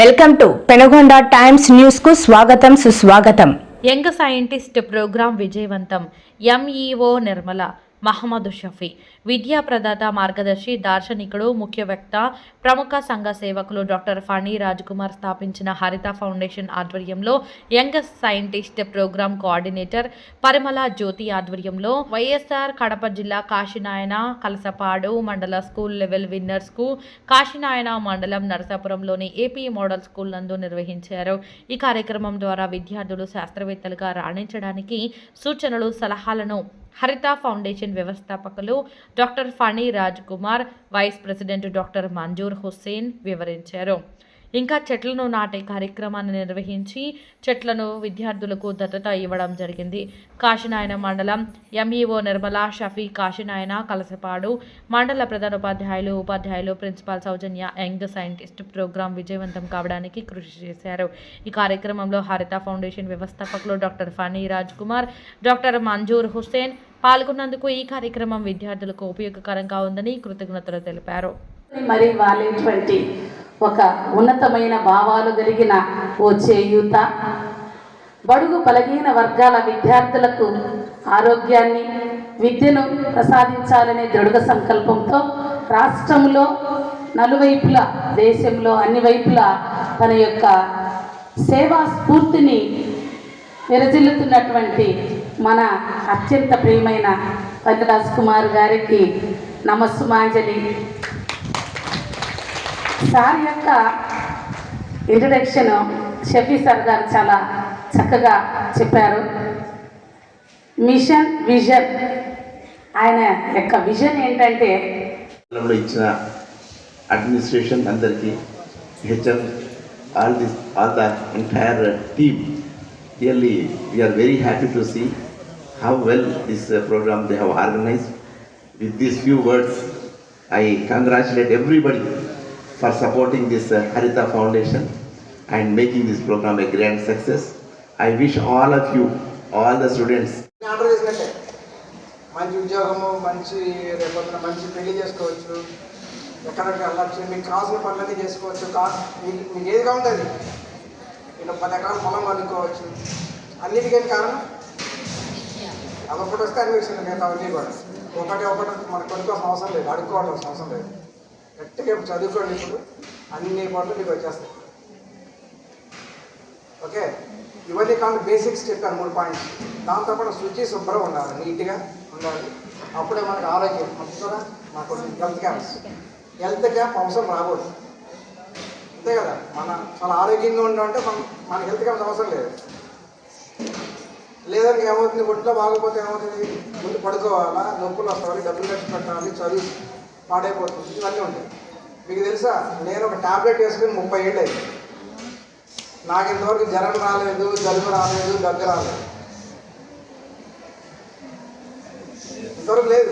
Welcome to Penagonda times న్యూస్కు స్వాగతం సుస్వాగతం. యంగ్ సైంటిస్ట్ ప్రోగ్రాం విజయవంతం. ఎంఈఓ నిర్మల. మహమ్మద్ షఫీ. విద్యా ప్రదాత మార్గదర్శి దార్శనికుడు ముఖ్య వక్త ప్రముఖ సంఘ సేవకులు డాక్టర్ ఫణి రాజ్ కుమార్ స్థాపించిన హరిత ఫౌండేషన్ ఆధ్వర్యంలో young scientist program coordinator Parimala Jyothi ఆధ్వర్యంలో వైఎస్ఆర్ కడప జిల్లా కాశీనాయన కలసపాడు మండల స్కూల్ లెవెల్ విన్నర్స్కు కాశీనాయన మండలం నరసాపురంలోని ఏపీ మోడల్ స్కూల్ నందు నిర్వహించారు. ఈ కార్యక్రమం ద్వారా విద్యార్థులు శాస్త్రవేత్తలుగా రాణించడానికి సూచనలు సలహాలను హరిత ఫౌండేషన్ వ్యవస్థాపకులు doctor Phani Raj Kumar vice president doctor Manzoor Hussain వివరించారు. ఇంకా చెట్లను నాటే కార్యక్రమాన్ని నిర్వహించి చెట్లను విద్యార్థులకు దత్తత ఇవ్వడం జరిగింది. కాశీనాయన మండలం ఎంఈఓ నిర్మల షఫీ కాశీనాయన కలసపాడు మండల ప్రధాన ఉపాధ్యాయులు ఉపాధ్యాయులు principal Soujanya young scientist program విజయవంతం కావడానికి కృషి చేశారు. ఈ కార్యక్రమంలో హరిత ఫౌండేషన్ వ్యవస్థాపకులు డాక్టర్ ఫనీ రాజ్ కుమార్ డాక్టర్ మంజూర్ హుస్సేన్ పాల్గొన్నందుకు ఈ కార్యక్రమం విద్యార్థులకు ఉపయోగకరంగా ఉందని కృతజ్ఞతలు తెలిపారు. మరి వాళ్ళటువంటి ఒక ఉన్నతమైన భావాలు కలిగిన ఓ చేయూత బడుగు బలహీన వర్గాల విద్యార్థులకు ఆరోగ్యాన్ని విద్యను ప్రసాదించాలనే దృఢ సంకల్పంతో రాష్ట్రంలో నలువైపుల దేశంలో అన్ని వైపులా తన యొక్క సేవా స్ఫూర్తిని విరజిల్లుతున్నటువంటి మన అత్యంత ప్రియమైన పల్లెరాజ్ కుమార్ గారికి నమస్సుమాంజలి. సార్ యొక్క ఇంట్రడక్షన్ షఫీ సార్ గారు చాలా చక్కగా చెప్పారు. మిషన్ విజన్ ఆయన యొక్క విజన్ ఏంటంటే ఇచ్చిన అడ్మినిస్ట్రేషన్ అందరికీ HM all this all the entire team really we're very happy to see how well this programme they have organised with these few words I congratulate everybody for supporting this Haritha foundation and making this programme a grand success I wish all of you all the students order చేసినట్టే మంచి ఉద్యోగము మంచి రేపొద్దున మంచి పెళ్లి చేసుకోవచ్చు ఎక్కడికి వెళ్ళచ్చు మీకు కావాల్సిన పనులన్నీ చేసుకోవచ్చు కా మీకు మీకు ఏది కావాలి ఇలా పది ఎకరాల పొలం కొనుక్కోవచ్చు అన్నిటికీ కారణం? అదొకటి వస్తే అన్ని వచ్చింది మిగతా అన్నీ కూడా. ఒకటి ఒకటి మనకు కొనుక్కోవాల్సిన అవసరం లేదు. అడుక్కోవాల్సిన అవసరం లేదు. గట్టిగా చదువుకోండి ఇప్పుడు. అన్ని పనులు మీకు వచ్చేస్తాయి. ఓకే? ఇవన్నీ కాదు బేసిక్స్ చెప్పాను మూడు పాయింట్స్ దాంతోపాటు శుచి శుభ్రం ఉండాలి. నీట్గా ఉండాలి. అప్పుడే మనకు ఆరోగ్యం. మనకు కూడా మనకు హెల్త్ క్యాంప్స్ హెల్త్ క్యాంప్ అవసరం రాకూడదు. అంతే కదా? మన చాలా ఆరోగ్యంగా ఉండాలంటే మన హెల్త్కి అంత అవసరం లేదు. లేదంటే ఏమవుతుంది? ఒంట్లో బాగోపోతే ఏమవుతుంది? ముందు పడుకోవాలా? నొప్పులు వస్తాయి డబ్బులు ఖర్చు పెట్టాలి చదువు పాడైపోతుంది ఇవన్నీ ఉంటాయి. మీకు తెలుసా? నేను ఒక టాబ్లెట్ వేసుకుని ముప్పై ఏళ్ళు అయింది. నాకు ఇంతవరకు జ్వరం రాలేదు జలుబు రాలేదు దగ్గు రాలేదు. ఇంతవరకు లేదు.